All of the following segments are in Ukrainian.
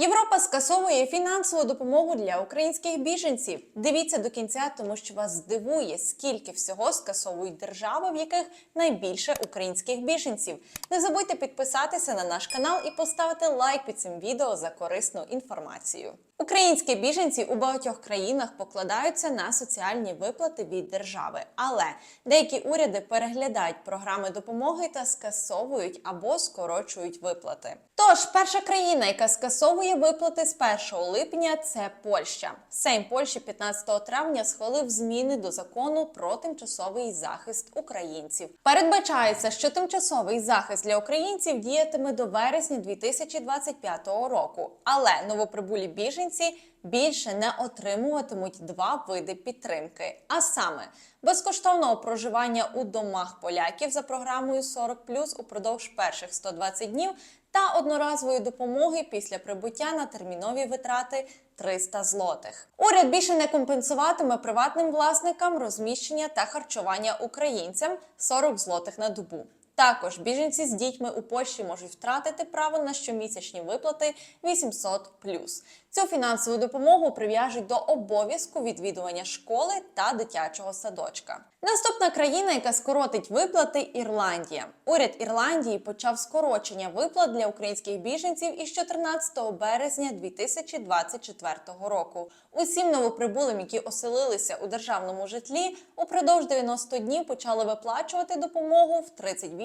Європа скасовує фінансову допомогу для українських біженців. Дивіться до кінця, тому що вас здивує, скільки всього скасовують держави, в яких найбільше українських біженців. Не забудьте підписатися на наш канал і поставити лайк під цим відео за корисну інформацію. Українські біженці у багатьох країнах покладаються на соціальні виплати від держави, але деякі уряди переглядають програми допомоги та скасовують або скорочують виплати. Тож перша країна, яка скасовує виплати з 1 липня, це Польща. Сейм Польщі 15 травня схвалив зміни до закону про тимчасовий захист українців. Передбачається, що тимчасовий захист для українців діятиме до вересня 2025 року, але новоприбулі біженці більше не отримуватимуть два види підтримки, а саме безкоштовного проживання у домах поляків за програмою 40+, упродовж перших 120 днів та одноразової допомоги після прибуття на термінові витрати 300 злотих. Уряд більше не компенсуватиме приватним власникам розміщення та харчування українцям 40 злотих на добу. Також біженці з дітьми у Польщі можуть втратити право на щомісячні виплати 800 Цю фінансову допомогу прив'яжуть до обов'язку відвідування школи та дитячого садочка. Наступна країна, яка скоротить виплати Ірландія. Уряд Ірландії почав скорочення виплат для українських біженців із 14 березня 2024 року. Усім новоприбулим, які оселилися у державному житлі, упродовж 90 днів почали виплачувати допомогу в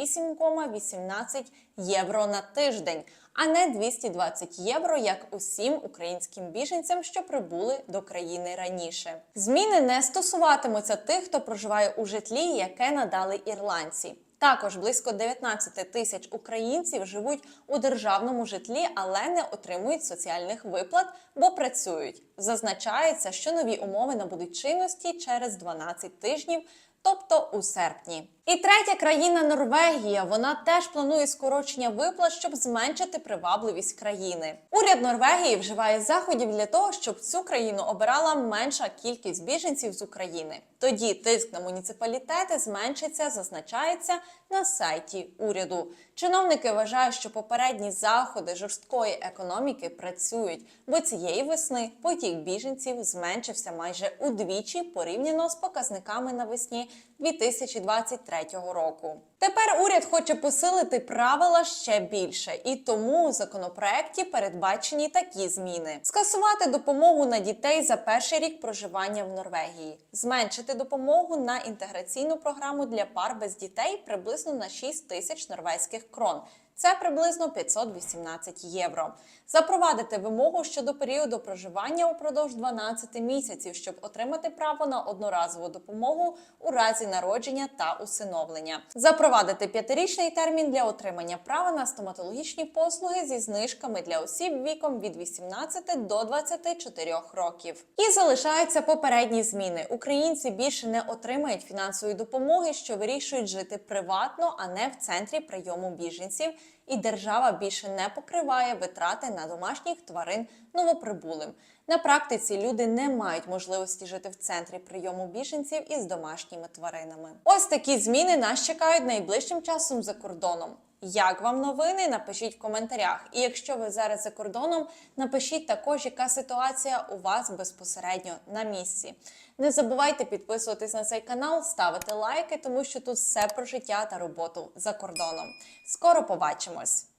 38,18 євро на тиждень, а не 220 євро, як усім українським біженцям, що прибули до країни раніше. Зміни не стосуватимуться тих, хто проживає у житлі, яке надали ірландці. Також близько 19 тисяч українців живуть у державному житлі, але не отримують соціальних виплат, бо працюють. Зазначається, що нові умови набудуть чинності через 12 тижнів. Тобто у серпні, і третя країна Норвегія. Вона теж планує скорочення виплат, щоб зменшити привабливість країни. Уряд Норвегії вживає заходів для того, щоб цю країну обирала менша кількість біженців з України. Тоді тиск на муніципалітети зменшиться, зазначається на сайті уряду. Чиновники вважають, що попередні заходи жорсткої економіки працюють, бо цієї весни потік біженців зменшився майже удвічі порівняно з показниками навесні 2023 року. Тепер уряд хоче посилити правила ще більше, і тому у законопроекті передбачені такі зміни: скасувати допомогу на дітей за перший рік проживання в Норвегії, зменшити допомогу на інтеграційну програму для пар без дітей приблизно на 6 тисяч норвезьких крон. Це приблизно 518 євро. Запровадити вимогу щодо періоду проживання упродовж 12 місяців, щоб отримати право на одноразову допомогу у разі народження та усиновлення. Запровадити п'ятирічний термін для отримання права на стоматологічні послуги зі знижками для осіб віком від 18 до 24 років. І залишаються попередні зміни. Українці більше не отримають фінансової допомоги, що вирішують жити приватно, а не в центрі прийому біженців і держава більше не покриває витрати на домашніх тварин новоприбулим. На практиці люди не мають можливості жити в центрі прийому біженців із домашніми тваринами. Ось такі зміни нас чекають найближчим часом за кордоном. Як вам новини? Напишіть в коментарях. І якщо ви зараз за кордоном, напишіть також, яка ситуація у вас безпосередньо на місці. Не забувайте підписуватись на цей канал, ставити лайки, тому що тут все про життя та роботу за кордоном. Скоро побачимось!